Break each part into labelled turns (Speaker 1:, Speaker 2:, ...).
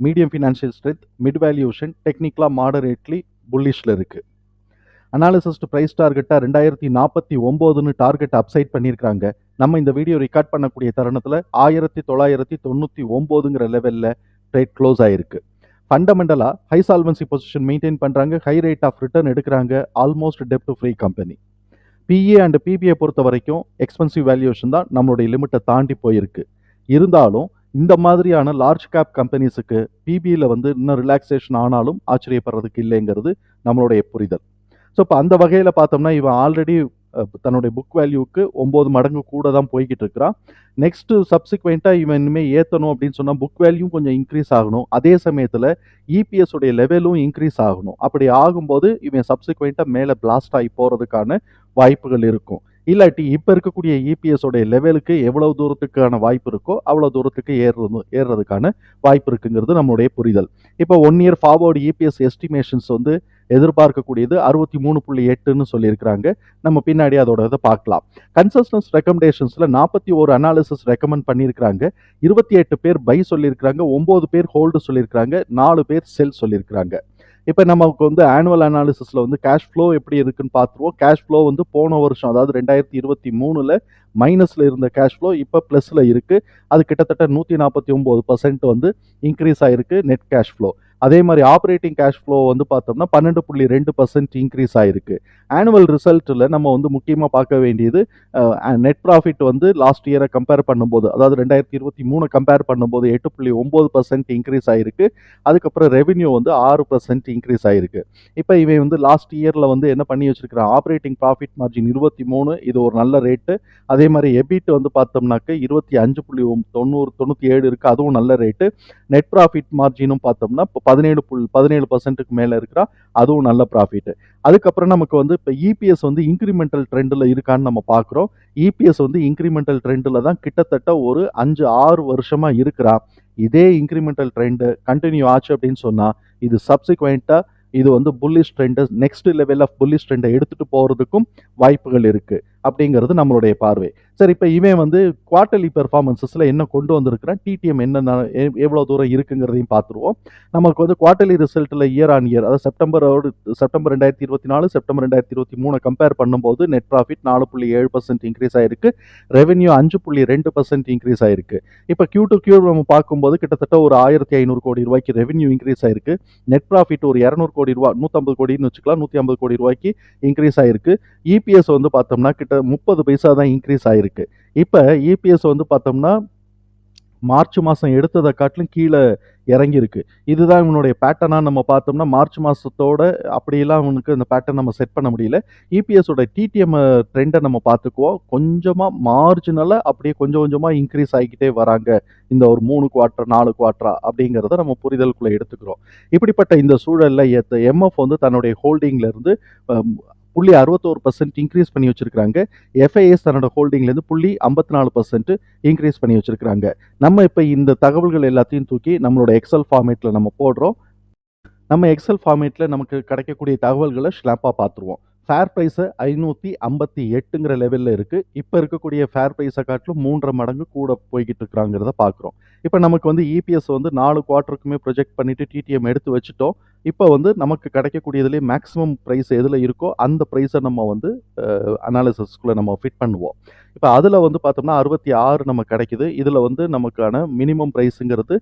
Speaker 1: Medium financial strength mid valuation டெக்னிக்கலாக moderately புல்லிஷில் இருக்குது அனாலிசிஸ்ட் ப்ரைஸ் டார்கெட்டாக ரெண்டாயிரத்தி நாற்பத்தி ஒம்போதுன்னு டார்கெட் அப்சைட் பண்ணியிருக்காங்க நம்ம இந்த வீடியோ ரெக்கார்ட் பண்ணக்கூடிய தருணத்தில் ஆயிரத்தி தொள்ளாயிரத்தி தொண்ணூற்றி ஒம்போதுங்கிற லெவலில் ட்ரேட் க்ளோஸ் ஆயிருக்கு ஃபண்டமெண்டலாக ஹை சால்வன்சி பொசிஷன் மெயின்டைன் பண்ணுறாங்க ஹை ரேட் ஆஃப் ரிட்டர்ன் எடுக்கிறாங்க almost dept free company PE and PBV பொறுத்த வரைக்கும் எக்ஸ்பென்சிவ் வேல்யூஷன் தான் நம்மளுடைய லிமிட்டை தாண்டி போயிருக்கு. இருந்தாலும் இந்த மாதிரியான லார்ஜ் கேப் கம்பெனிஸுக்கு பிபியில் வந்து இன்னும் ரிலாக்ஸேஷன் ஆனாலும் ஆச்சரியப்படுறதுக்கு இல்லைங்கிறது நம்மளுடைய புரிதல். ஸோ இப்போ அந்த வகையில் பார்த்தோம்னா இவன் ஆல்ரெடி தன்னுடைய புக் வேல்யூக்கு ஒம்பது மடங்கு கூட தான் போய்கிட்டு இருக்கிறான். நெக்ஸ்ட்டு சப்சிக்வெண்ட்டாக இவன் இனிமேல் ஏற்றணும் அப்படின்னு சொன்னால் புக் வேல்யூ கொஞ்சம் இன்க்ரீஸ் ஆகணும். அதே சமயத்தில் இபிஎஸ் உடைய லெவலும் இன்க்ரீஸ் ஆகணும். அப்படி ஆகும்போது இவன் சப்சிக்வெண்ட்டாக மேலே பிளாஸ்ட் ஆகி போகிறதுக்கான வாய்ப்புகள் இருக்கும். இல்லாட்டி இப்போ இருக்கக்கூடிய இபிஎஸோடைய லெவலுக்கு எவ்வளவு தூரத்துக்கான வாய்ப்பு இருக்கோ அவ்வளோ தூரத்துக்கு ஏறுறது ஏறுறதுக்கான வாய்ப்பு இருக்குங்கிறது நம்மளுடைய புரிதல். இப்போ one year forward EPS estimations வந்து எதிர்பார்க்கக்கூடியது அறுபத்தி மூணு புள்ளி எட்டுன்னு சொல்லியிருக்கிறாங்க. நம்ம பின்னாடி அதோட இதை பார்க்கலாம். கன்சஸ்டன்ஸ் ரெக்கமெண்டேஷன்ஸில் நாற்பத்தி ஒரு அனாலிசிஸ் ரெக்கமெண்ட் பண்ணியிருக்கிறாங்க. இருபத்தி எட்டு பேர் பை சொல்லியிருக்கிறாங்க ஒம்பது பேர் ஹோல்டு சொல்லியிருக்கிறாங்க நாலு பேர் செல் சொல்லியிருக்கிறாங்க. இப்போ நமக்கு வந்து ஆனுவல் அனாலிசிஸில் வந்து கேஷ் ஃப்ளோ எப்படி இருக்குன்னு பார்த்துருவோம். கேஷ் ஃப்ளோ வந்து போன வருஷம் அதாவது ரெண்டாயிரத்தி இருபத்தி மூணில் மைனஸில் இருந்த கேஷ் ஃப்ளோ இப்போ ப்ளஸில் இருக்குது அது கிட்டத்தட்ட நூற்றி நாற்பத்தி ஒம்பது பர்சன்ட் வந்து இன்க்ரீஸ் ஆகிருக்கு நெட் கேஷ் ஃப்ளோ அதே மாதிரி ஆப்ரேட்டிங் கேஷ் ஃப்ளோ வந்து பார்த்தோம்னா பன்னெண்டு புள்ளி ரெண்டு பர்சன்ட் இன்க்ரீஸ் ஆகிருக்கு ஆனுவல் ரிசல்ட்டில் நம்ம வந்து முக்கியமாக பார்க்க வேண்டியது நெட் ப்ராஃபிட் வந்து லாஸ்ட் இயரை கம்பேர் பண்ணும்போது அதாவது ரெண்டாயிரத்தி இருபத்தி மூணு கம்பேர் பண்ணும்போது எட்டு புள்ளி ஒம்பது பர்சன்ட் இன்க்ரீஸ் ஆயிருக்கு. அதுக்கப்புறம் ரெவென்யூ வந்து ஆறு பர்சன்ட் இன்க்ரீஸ் ஆகிருக்கு இப்போ இவன் வந்து லாஸ்ட் இயரில் வந்து என்ன பண்ணி வச்சிருக்கிறான்? ஆப்ரேட்டிங் ப்ராஃபிட் மார்ஜின் இருபத்தி மூணு இது ஒரு நல்ல ரேட்டு அதே மாதிரி எபிட் வந்து பார்த்தோம்னாக்க இருபத்தி அஞ்சு புள்ளி தொண்ணூறு தொண்ணூற்றி ஏழு இருக்குது அதுவும் நல்ல ரேட்டு நெட் ப்ராஃபிட் மார்ஜினும் பார்த்தோம்னா இப்போ பதினேழு புல் பதினேழு பர்சன்ட்டுக்கு மேலே இருக்கிறா அதுவும் நல்ல ப்ராஃபிட் அதுக்கப்புறம் நமக்கு வந்து இப்போ இபிஎஸ் வந்து இன்க்ரிமெண்டல் ட்ரெண்டில் இருக்கான்னு நம்ம பார்க்குறோம் இபிஎஸ் வந்து இன்க்ரிமெண்டல் ட்ரெண்டில் தான் கிட்டத்தட்ட ஒரு அஞ்சு ஆறு வருஷமாக இருக்கிறா. இதே இன்க்ரிமெண்டல் ட்ரெண்டு கண்டினியூ ஆச்சு அப்படின்னு சொன்னால் இது சப்சிக்வெண்ட்டாக இது வந்து புல்லிஷ் ட்ரெண்டை நெக்ஸ்ட் லெவல் ஆஃப் புல்லிஷ் ட்ரெண்டை எடுத்துகிட்டு போகிறதுக்கும் வாய்ப்புகள் இருக்குது அப்படிங்கிறது நம்மளுடைய பார்வை. சரி இப்போ இவன் வந்து குவார்டர்லி பெர்ஃபார்மன்ஸஸில் என்ன கொண்டு வந்திருக்கிறான்? டிடிஎம் என்ன எவ்வளோ தூரம் இருக்குங்கிறதையும் பார்த்துருவோம். நமக்கு வந்து குவார்டர்லி ரிசல்ட்டில் இயர் ஆன் இயர் அதாவது செப்டம்பரோடு செப்டம்பர் ரெண்டாயிரத்தி இருபத்தி நாலு செப்டம்பர் ரெண்டாயிரத்தி இருபத்தி மூணு கம்பேர் பண்ணும்போது நெட் ப்ராஃபிட் நாலு புள்ளி ஏழு பர்சன்ட் இன்க்ரீஸ் ஆயிருக்கு. ரெவென்யூ அஞ்சு புள்ளி ரெண்டு பர்சன்ட் இன்க்ரீஸ் ஆயிருக்கு. இப்போ கியூ டு கியூ நம்ம பார்க்கும்போது கிட்டத்தட்ட ஒரு ஆயிரத்தி ஐநூறு கோடி ரூபாய்க்கு ரெவென்யூ இன்க்ரீஸ் ஆயிருக்கு. நெட் ப்ராஃபிட் ஒரு இரநூறு கோடி ரூபா நூற்றம்பது கோடின்னு வச்சுக்கலாம் நூற்றி ஐம்பது கோடி ரூபாய்க்கு இன்க்ரீஸ் ஆயிருக்கு. இபிஎஸ் வந்து பார்த்தோம்னா கிட்ட முப்பது பைசா தான் இன்க்ரீஸ் ஆயிருக்கு. இப்போ இபிஎஸ் வந்து பார்த்தோம்னா மார்ச் மாதம் எடுத்ததை காட்டிலும் கீழே இறங்கியிருக்கு. இதுதான் இவனுடைய பேட்டர்னாக நம்ம பார்த்தோம்னா மார்ச் மாதத்தோட அப்படியெல்லாம் அவனுக்கு இந்த பேட்டர்ன் நம்ம செட் பண்ண முடியல. இபிஎஸோட டிடிஎம் ட்ரெண்டை நம்ம பார்த்துக்குவோம். கொஞ்சமாக மார்ஜினலாக அப்படியே கொஞ்சம் கொஞ்சமாக இன்க்ரீஸ் ஆகிக்கிட்டே வராங்க. இந்த ஒரு மூணு குவார்ட்டர் நாலு குவார்ட்டரா அப்படிங்கிறத நம்ம புரிதலுக்குள்ளே எடுத்துக்கிறோம். இப்படிப்பட்ட இந்த சூழலில் எம்எஃப் வந்து தன்னுடைய ஹோல்டிங்லேருந்து புள்ளி அறுபத்தோரு பர்சன்ட் இன்க்ரீஸ் பண்ணி வச்சிருக்காங்க எஃப்ஐஎஸ் தன்னோட ஹோல்டிங்லேருந்து புள்ளி ஐம்பத்தி நாலு பர்சன்ட் இன்க்ரீஸ் பண்ணி வச்சிருக்காங்க நம்ம இப்போ இந்த தகவல்கள் எல்லாத்தையும் தூக்கி நம்மளோட எக்ஸல் ஃபார்மேட்டில் நம்ம போடுறோம். நம்ம எக்ஸல் ஃபார்மேட்டில் நமக்கு கிடைக்கக்கூடிய தகவல்களை ஸ்லாப்பாக பார்த்துருவோம் ஃபேர் ப்ரைஸு ஐநூற்றி ஐம்பத்தி எட்டுங்கிற லெவலில் இருக்குது இப்போ இருக்கக்கூடிய ஃபேர் ப்ரைஸை காட்டிலும் மூன்றரை மடங்கு கூட போய்கிட்டு இருக்கிறாங்கிறத பார்க்குறோம் இப்போ நமக்கு வந்து இபிஎஸ் வந்து நாலு குவார்ட்டருக்குமே ப்ரொஜெக்ட் பண்ணிவிட்டு டிடிஎம் எடுத்து வச்சுட்டோம். இப்போ வந்து நமக்கு கிடைக்கக்கூடியதுலேயே மேக்ஸிமம் ப்ரைஸ் எதில் இருக்கோ அந்த ப்ரைஸை நம்ம வந்து அனாலிசிஸ்க்குள்ளே நம்ம ஃபிட் பண்ணுவோம். இப்போ அதில் வந்து பார்த்தோம்னா அறுபத்தி ஆறு நம்ம கிடைக்குது. இதில் வந்து நமக்கான மினிமம் ப்ரைஸுங்கிறது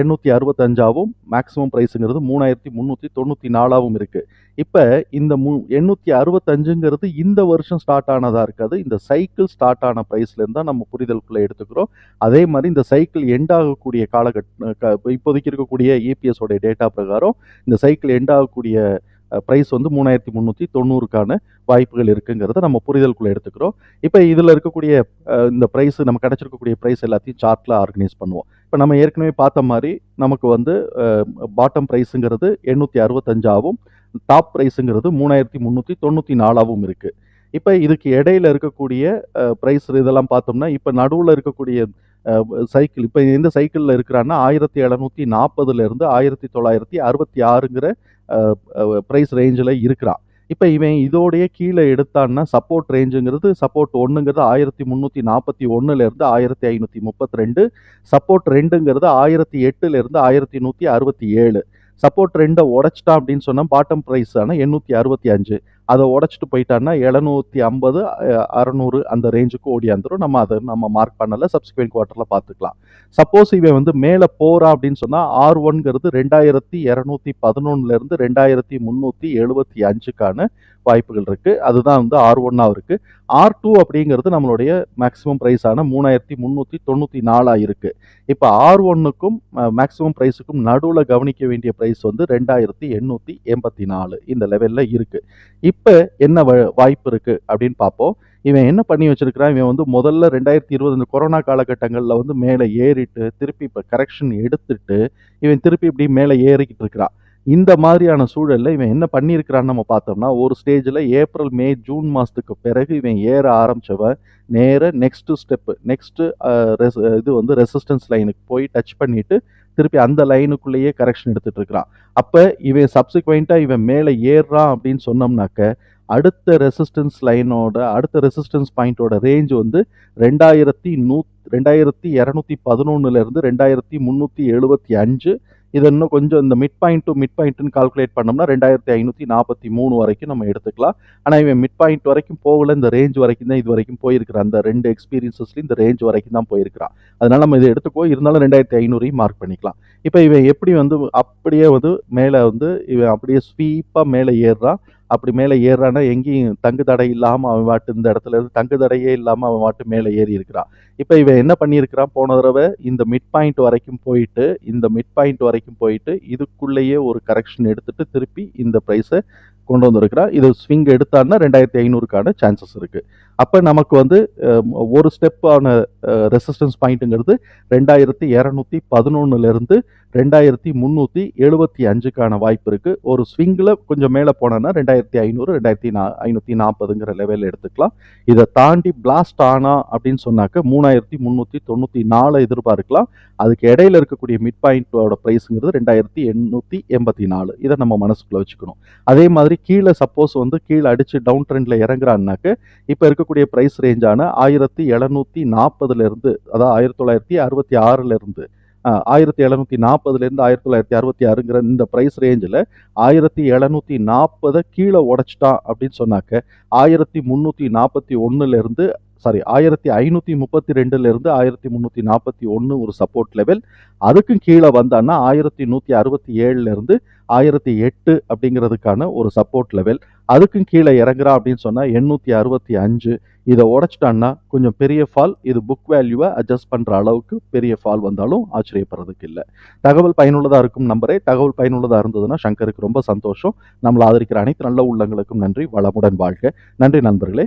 Speaker 1: எண்ணூற்றி அறுபத்தஞ்சாவும் மேக்ஸிமம் ப்ரைஸுங்கிறது மூணாயிரத்தி முந்நூற்றி தொண்ணூற்றி நாலாவும் இருக்குது இப்போ இந்த மு எண்ணூற்றி அறுபத்தஞ்சுங்கிறது இந்த வருஷம் ஸ்டார்ட் ஆனதாக இருக்காது. இந்த சைக்கிள் ஸ்டார்ட் ஆன ப்ரைஸ்லேருந்து தான் நம்ம புரிதலுக்குள்ளே எடுத்துக்கிறோம். அதே மாதிரி இந்த சைக்கிள் எண்ட் ஆகக்கூடிய காலகட்ட இப்போதைக்கு இருக்கக்கூடிய இபிஎஸோடைய டேட்டா பிரகாரம் இந்த சைக்கிள் எண்ட் ஆகக்கூடிய ப்ரைஸ் வந்து மூணாயிரத்தி முந்நூற்றி தொண்ணூறுக்கான வாய்ப்புகள் இருக்குங்கிறத நம்ம புரிதலுக்குள்ளே எடுத்துக்கிறோம். இப்போ இதில் இருக்கக்கூடிய இந்த ப்ரைஸ் நம்ம கிடச்சிருக்கக்கூடிய ப்ரைஸ் எல்லாத்தையும் சார்ட்டில் ஆர்கனைஸ் பண்ணுவோம். இப்போ நம்ம ஏற்கனவே பார்த்த மாதிரி நமக்கு வந்து பாட்டம் ப்ரைஸுங்கிறது எண்ணூற்றி அறுபத்தஞ்சாவும் டாப் ப்ரைஸுங்கிறது மூணாயிரத்தி முந்நூற்றி தொண்ணூற்றி நாலாவும் இருக்குது இப்போ இதுக்கு இடையில இருக்கக்கூடிய ப்ரைஸ் இதெல்லாம் பார்த்தோம்னா இப்போ நடுவில் இருக்கக்கூடிய சைக்கிள் இப்போ எந்த சைக்கிளில் இருக்கிறான்னா ஆயிரத்தி எழுநூற்றி நாற்பதுலேருந்து ஆயிரத்தி தொள்ளாயிரத்தி அறுபத்தி ஆறுங்கிற ப்ரைஸ் ரேஞ்சில் இருக்கிறான். இப்போ இவன் இதோடைய கீழே எடுத்தான்னா சப்போர்ட் ரேஞ்சுங்கிறது சப்போர்ட் ஒன்றுங்கிறது ஆயிரத்தி முந்நூற்றி நாற்பத்தி ஒன்றுலேருந்து ஆயிரத்தி ஐநூற்றி முப்பத்தி ரெண்டு சப்போர்ட் ரெண்டுங்கிறது ஆயிரத்தி எட்டுலேருந்து ஆயிரத்தி நூற்றி அறுபத்தி ஏழு. சப்போர்ட் ரெண்டை உடச்சிட்டான் அப்படின்னு சொன்னால் பாட்டம் ப்ரைஸ் ஆனால் எண்ணூற்றி அறுபத்தி அஞ்சு. அதை உடச்சிட்டு போயிட்டான்னா எழுநூற்றி ஐம்பது அறநூறு அந்த ரேஞ்சுக்கு ஓடியாந்துரும் நம்ம அதை நம்ம மார்க் பண்ணலை சப்ஸ்கிரிண்ட் குவார்ட்டரில் பார்த்துக்கலாம். சப்போஸ் இவன் வந்து மேலே போகிறான் அப்படின்னு சொன்னால் ஆர் ஒன்ங்கிறது ரெண்டாயிரத்தி இரநூத்தி பதினொன்னுலேருந்து ரெண்டாயிரத்தி முந்நூற்றி எழுபத்தி அஞ்சுக்கான வாய்ப்புகள் இருக்குது அதுதான் வந்து ஆர் ஒன்னாக இருக்குது ஆர் டூ அப்படிங்கிறது நம்மளுடைய மேக்ஸிமம் ப்ரைஸான மூணாயிரத்தி முந்நூற்றி தொண்ணூற்றி நாலாக இருக்குது இப்போ ஆர் ஒன்னுக்கும் மேக்ஸிமம் ப்ரைஸுக்கும் நடுவில் கவனிக்க வேண்டிய ப்ரைஸ் வந்து ரெண்டாயிரத்தி எண்ணூற்றி எண்பத்தி நாலு. இந்த லெவலில் இருக்குது இப்போ என்ன வ- வாய்ப்பு இருக்குது அப்படின்னு பார்ப்போம். இவன் என்ன பண்ணி வச்சிருக்கிறான்? இவன் வந்து முதல்ல ரெண்டாயிரத்தி இருபது இந்த கொரோனா காலகட்டங்களில் வந்து மேலே ஏறிட்டு திருப்பி இப்போ கரெக்ஷன் எடுத்துட்டு இவன் திருப்பி இப்படி மேலே ஏறிக்கிட்டு இருக்கிறான். இந்த மாதிரியான சூழலில் இவன் என்ன பண்ணியிருக்கிறான்னு நம்ம பார்த்தோம்னா ஒரு ஸ்டேஜில் ஏப்ரல் மே ஜூன் மாதத்துக்கு பிறகு இவன் ஏற ஆரம்பித்தவன் நேர நெக்ஸ்ட் ஸ்டெப்பு நெக்ஸ்ட்டு இது வந்து ரெசிஸ்டன்ஸ் லைனுக்கு போய் டச் பண்ணிவிட்டு திருப்பி அந்த லைனுக்குள்ளேயே கரெக்ஷன் எடுத்துகிட்டு இருக்கிறான் அப்போ இவன் சப்சிக்வெண்ட்டாக இவன் மேலே ஏறுறான் அப்படின்னு சொன்னோம்னாக்க அடுத்த ரெசிஸ்டன்ஸ் லைனோட அடுத்த ரெசிஸ்டன்ஸ் பாயிண்டோட ரேஞ்ச் வந்து ரெண்டாயிரத்தி நூ ரெண்டாயிரத்தி இரநூத்தி பதினொன்னுலேருந்து ரெண்டாயிரத்தி முந்நூற்றி எழுபத்தி அஞ்சு இதை இன்னும் கொஞ்சம் இந்த மிட் பாயிண்ட் டு மிட் பாயிண்ட்னு கால்குலேட் பண்ணோம்னா ரெண்டாயிரத்தி ஐநூற்றி நாற்பத்தி மூணு வரைக்கும் நம்ம எடுத்துக்கலாம். ஆனால் இவன் மிட் பாயிண்ட் வரைக்கும் போகல இந்த ரேஞ்ச் வரைக்கும் தான் இது வரைக்கும் போயிருக்கிறான். அந்த ரெண்டு எக்ஸ்பீரியன்ஸஸ்லையும் இந்த ரேஞ்ச் வரைக்கும் தான் போயிருக்கிறான். அதனால் நம்ம இதை எடுத்துக்கோ இருந்தாலும் ரெண்டாயிரத்தி ஐநூறையும் மார்க் பண்ணிக்கலாம். இப்போ இவன் எப்படி வந்து அப்படியே வந்து மேலே வந்து இவன் அப்படியே ஸ்வீப்பாக மேலே ஏறுறான். அப்படி மேலே ஏறுறான்னா எங்கேயும் தங்கு தடை இல்லாமல் அவன் வாட்டு இந்த இடத்துல இருந்து தங்கு தடையே இல்லாமல் அவன் வாட்டு மேலே ஏறி இருக்கிறான். இப்போ இவன் என்ன பண்ணியிருக்கிறான்? போன தடவை இந்த மிட் பாயிண்ட் வரைக்கும் போயிட்டு இந்த மிட் பாயிண்ட் வரைக்கும் போயிட்டு இதுக்குள்ளேயே ஒரு கரெக்ஷன் எடுத்துட்டு திருப்பி இந்த ப்ரைஸை கொண்டு வந்திருக்கிறார் இது ஸ்விங் எடுத்தான்னா ரெண்டாயிரத்தி ஐநூறுக்கான சான்சஸ் இருக்குது அப்போ நமக்கு வந்து ஒரு ஸ்டெப்பான ரெசிஸ்டன்ஸ் பாயிண்ட்டுங்கிறது ரெண்டாயிரத்தி இரநூத்தி பதினொன்னுலேருந்து ரெண்டாயிரத்தி முந்நூற்றி எழுபத்தி அஞ்சுக்கான வாய்ப்பு இருக்குது ஒரு ஸ்விங்கில் கொஞ்சம் மேலே போனோன்னா ரெண்டாயிரத்தி ஐநூறு ரெண்டாயிரத்தி நா ஐநூற்றி நாற்பதுங்கிற லெவலில் எடுத்துக்கலாம். இதை தாண்டி பிளாஸ்ட் ஆனா அப்படின்னு சொன்னாக்க மூணாயிரத்தி முந்நூற்றி தொண்ணூற்றி நாலு எதிர்பார்க்கலாம். அதுக்கு இடையில இருக்கக்கூடிய மிட் பாயிண்ட்டோட ப்ரைஸுங்கிறது ரெண்டாயிரத்தி எண்ணூற்றி எண்பத்தி நாலு. இதை நம்ம மனசுக்குள்ளே வச்சுக்கணும். அதே மாதிரி மாதிரி கீழே சப்போஸ் வந்து கீழே அடித்து டவுன் ட்ரெண்டில் இறங்குறான்னாக்க இப்போ இருக்கக்கூடிய ப்ரைஸ் ரேஞ்சான ஆயிரத்தி எழுநூற்றி நாற்பதுலேருந்து அதாவது ஆயிரத்தி தொள்ளாயிரத்தி அறுபத்தி ஆறுலேருந்து ஆயிரத்தி எழுநூற்றி நாற்பதுலேருந்து ஆயிரத்தி தொள்ளாயிரத்தி அறுபத்தி ஆறுங்கிற இந்த ப்ரைஸ் ரேஞ்சில் ஆயிரத்தி எழுநூற்றி நாற்பதை கீழே உடச்சிட்டான் அப்படின்னு சொன்னாக்க ஆயிரத்தி முந்நூற்றி நாற்பத்தி ஒன்றுலேருந்து சாரி ஆயிரத்தி ஐநூற்றி முப்பத்தி ரெண்டுலேருந்து ஆயிரத்தி முந்நூற்றி நாற்பத்தி ஒன்று ஒரு சப்போர்ட் லெவல் அதுக்கும் கீழே வந்தான்னா ஆயிரத்தி நூற்றி அறுபத்தி ஏழுலேருந்து ஆயிரத்தி எட்டு அப்படிங்கிறதுக்கான ஒரு சப்போர்ட் லெவல் அதுக்கும் கீழே இறங்குறான் அப்படின்னு சொன்னால் எண்ணூற்றி அறுபத்தி அஞ்சு. இதை உடச்சிட்டான்னா கொஞ்சம் பெரிய ஃபால் இது புக் வேல்யூவை அட்ஜஸ்ட் பண்ணுற அளவுக்கு பெரிய ஃபால் வந்தாலும் ஆச்சரியப்படுறதுக்கு இல்லை. தகவல் பயனுள்ளதாக இருக்கும் நம்பரே. தகவல் பயனுள்ளதாக இருந்ததுன்னா சங்கருக்கு ரொம்ப சந்தோஷம். நம்மளை ஆதரிக்கிற அனைத்து நல்ல உள்ளங்களுக்கும் நன்றி. வளமுடன் வாழ்க. நன்றி நண்பர்களே.